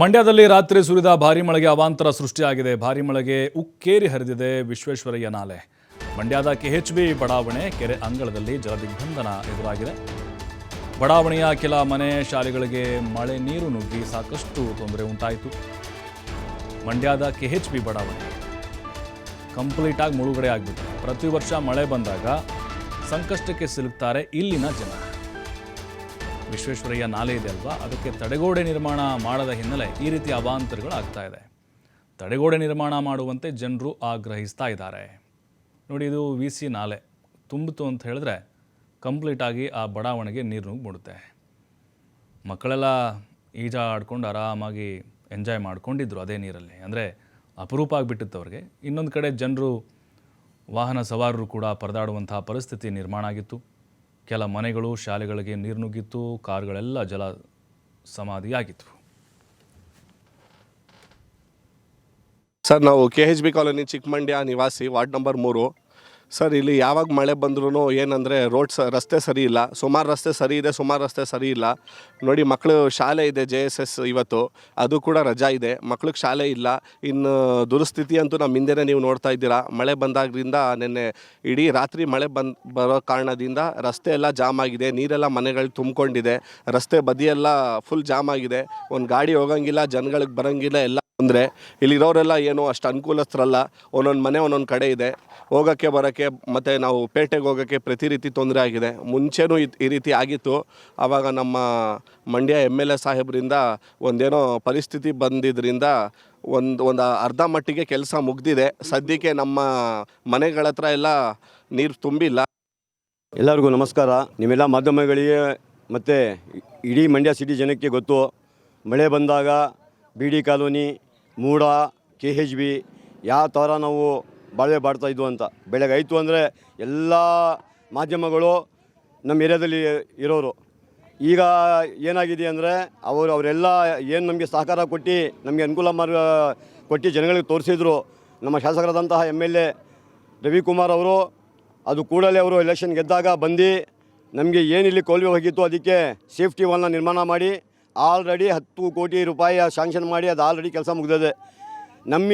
ಮಂಡ್ಯದಲ್ಲಿ ರಾತ್ರಿ ಸುರಿದ ಭಾರಿ ಮಳೆಗೆ ಅವಾಂತರ ಸೃಷ್ಟಿಯಾಗಿದೆ. ಭಾರಿ ಮಳೆಗೆ ಉಕ್ಕೇರಿ ಹರಿದಿದೆ ವಿಶ್ವೇಶ್ವರಯ್ಯ ನಾಲೆ. ಮಂಡ್ಯದ ಕೆಎಚ್ಬಿ ಬಡಾವಣೆ ಕೆರೆ ಅಂಗಳದಲ್ಲಿ ಜಲದಿಗ್ಬಂಧನ ಎದುರಾಗಿದೆ. ಬಡಾವಣೆಯ ಕೆಲ ಮನೆ ಶಾಲೆಗಳಿಗೆ ಮಳೆ ನೀರು ನುಗ್ಗಿ ಸಾಕಷ್ಟು ತೊಂದರೆ ಉಂಟಾಯಿತು. ಮಂಡ್ಯದ ಕೆಎಚ್ಬಿ ಬಡಾವಣೆ ಕಂಪ್ಲೀಟಾಗಿ ಮುಳುಗಡೆ ಆಗಿಬಿಟ್ಟು ಪ್ರತಿ ವರ್ಷ ಮಳೆ ಬಂದಾಗ ಸಂಕಷ್ಟಕ್ಕೆ ಸಿಲುಕ್ತಾರೆ ಇಲ್ಲಿನ ಜನ. ವಿಶ್ವೇಶ್ವರಯ್ಯ ನಾಲೆ ಇದೆ ಅಲ್ವಾ? ಅದಕ್ಕೆ ತಡೆಗೋಡೆ ನಿರ್ಮಾಣ ಮಾಡದ ಹಿನ್ನೆಲೆ ಈ ರೀತಿ ಅವಾಂತರಗಳು ಆಗ್ತಾ ಇದೆ. ತಡೆಗೋಡೆ ನಿರ್ಮಾಣ ಮಾಡುವಂತೆ ಜನರು ಆಗ್ರಹಿಸ್ತಾ ಇದ್ದಾರೆ. ನೋಡಿ, ಇದು ವಿ ಸಿ ನಾಲೆ. ತುಂಬಿತು ಅಂತ ಹೇಳಿದ್ರೆ ಕಂಪ್ಲೀಟಾಗಿ ಆ ಬಡಾವಣೆಗೆ ನೀರು ನುಗ್ಗಿಬಿಡುತ್ತೆ. ಮಕ್ಕಳೆಲ್ಲ ಈಜ ಆಡ್ಕೊಂಡು ಆರಾಮಾಗಿ ಎಂಜಾಯ್ ಮಾಡ್ಕೊಂಡಿದ್ರು ಅದೇ ನೀರಲ್ಲಿ. ಅಂದರೆ ಅಪರೂಪ ಆಗಿಬಿಟ್ಟಿತ್ತು ಅವ್ರಿಗೆ. ಇನ್ನೊಂದು ಕಡೆ ಜನರು ವಾಹನ ಸವಾರರು ಕೂಡ ಪರದಾಡುವಂತಹ ಪರಿಸ್ಥಿತಿ ನಿರ್ಮಾಣ ಆಗಿತ್ತು. ಕೆಲ ಮನೆಗಳು, ಶಾಲೆಗಳಿಗೆ ನೀರು ನುಗ್ಗಿತ್ತು, ಕಾರ್ಗಳೆಲ್ಲ ಜಲ ಸಮಾಧಿಯಾಗಿತ್ತು. ಸರ್, ನಾವು K H B colony, Chikkamandya ನಿವಾಸಿ ವಾರ್ಡ್ ನಂಬರ್ ಮೂರು. ಸರ್, ಇಲ್ಲಿ ಯಾವಾಗ ಮಳೆ ಬಂದ್ರೂ ಏನಂದರೆ ರೋಡ್ ಸ, ರಸ್ತೆ ಸರಿ ಇಲ್ಲ. ಸುಮಾರು ರಸ್ತೆ ಸರಿ ಇದೆ, ಸುಮಾರು ರಸ್ತೆ ಸರಿ ಇಲ್ಲ. ನೋಡಿ ಮಕ್ಕಳು ಶಾಲೆ ಇದೆ ಜೆ ಎಸ್ ಎಸ್ ಇವತ್ತು. ಅದು ಕೂಡ ರಜಾ ಇದೆ. ಮಕ್ಳಿಗೆ ಶಾಲೆ ಇಲ್ಲ. ಇನ್ನು ದುರಸ್ಥಿತಿ ಅಂತೂ ನಮ್ಮ ಹಿಂದೆನೇ ನೀವು ನೋಡ್ತಾ ಇದ್ದೀರಾ. ಮಳೆ ಬಂದಾಗ್ರಿಂದ ನಿನ್ನೆ ಇಡೀ ರಾತ್ರಿ ಮಳೆ ಬಂದ್, ಬರೋ ಕಾರಣದಿಂದ ರಸ್ತೆ ಎಲ್ಲ ಜಾಮ್ ಆಗಿದೆ. ನೀರೆಲ್ಲ ಮನೆಗಳು ತುಂಬಿಕೊಂಡಿದೆ. ರಸ್ತೆ ಬದಿಯೆಲ್ಲ ಫುಲ್ ಜಾಮ್ ಆಗಿದೆ. ಒಂದು ಗಾಡಿ ಹೋಗಂಗಿಲ್ಲ, ಜನಗಳಿಗೆ ಬರೋಂಗಿಲ್ಲ, ಎಲ್ಲ ಅಂದರೆ ಇಲ್ಲಿರೋರೆಲ್ಲ ಏನು ಅಷ್ಟು ಅನುಕೂಲಸ್ಥರಲ್ಲ, ಒಂದೊಂದು ಮನೆ, ಒಂದೊಂದು ಕಡೆ ಇದೆ. ಹೋಗೋಕ್ಕೆ, ಬರೋಕ್ಕೆ, ಮತ್ತು ನಾವು ಪೇಟೆಗೆ ಹೋಗೋಕ್ಕೆ ಪ್ರತಿ ರೀತಿ ತೊಂದರೆ ಆಗಿದೆ. ಮುಂಚೆನೂ ಈ ರೀತಿ ಆಗಿತ್ತು. ಆವಾಗ ನಮ್ಮ ಮಂಡ್ಯ ಎಂ ಎಲ್ ಎ ಸಾಹೇಬರಿಂದ ಒಂದೇನೋ ಪರಿಸ್ಥಿತಿ ಬಂದಿದ್ದರಿಂದ ಒಂದು ಒಂದು ಅರ್ಧ ಮಟ್ಟಿಗೆ ಕೆಲಸ ಮುಗ್ದಿದೆ. ಸದ್ಯಕ್ಕೆ ನಮ್ಮ ಮನೆಗಳ ಹತ್ರ ಎಲ್ಲ ನೀರು ತುಂಬಿಲ್ಲ. ಎಲ್ಲರಿಗೂ ನಮಸ್ಕಾರ. ನೀವೆಲ್ಲ ಮಾಧ್ಯಮಗಳಿಗೆ ಮತ್ತು ಇಡೀ ಮಂಡ್ಯ ಸಿಟಿ ಜನಕ್ಕೆ ಗೊತ್ತು. ಮಳೆ ಬಂದಾಗ ಬಿ ಡಿ ಕಾಲೋನಿ ಮೂಡ ಕೆ ಹೆಚ್ ಬಿ ಯಾವ ಥರ ನಾವು ಬಾಳ್ವೆ ಬಾಡ್ತಾಯಿದ್ವು ಅಂತ. ಬೆಳಗ್ಗೆ ಆಯಿತು ಅಂದರೆ ಎಲ್ಲ ಮಾಧ್ಯಮಗಳು ನಮ್ಮ ಏರಿಯಾದಲ್ಲಿ ಇರೋರು. ಈಗ ಏನಾಗಿದೆ ಅಂದರೆ ಅವರು, ಅವರೆಲ್ಲ ಏನು ನಮಗೆ ಸಹಕಾರ ಕೊಟ್ಟು, ನಮಗೆ ಅನುಕೂಲ ಮಾರ್ಗ ಕೊಟ್ಟು ಜನಗಳಿಗೆ ತೋರಿಸಿದ್ರು. ನಮ್ಮ ಶಾಸಕರಾದಂತಹ ಎಂ ಎಲ್ ಎ ರವಿಕುಮಾರ್ ಅವರು, ಅದು ಕೂಡಲೇ ಅವರು ಎಲೆಕ್ಷನ್ ಗೆದ್ದಾಗ ಬಂದು ನಮಗೆ ಏನಿಲ್ಲಿ ಕೋಲ್ವೆ ಹೋಗಿತ್ತು ಅದಕ್ಕೆ ಸೇಫ್ಟಿ ವಾಲ್ನ ನಿರ್ಮಾಣ ಮಾಡಿ ಆಲ್ರೆಡಿ ಹತ್ತು ಕೋಟಿ ರೂಪಾಯಿ ಶಾಂಕ್ಷನ್ ಮಾಡಿ ಅದು ಆಲ್ರೆಡಿ ಕೆಲಸ ಮುಗಿದಿದೆ. ನಮ್ಮ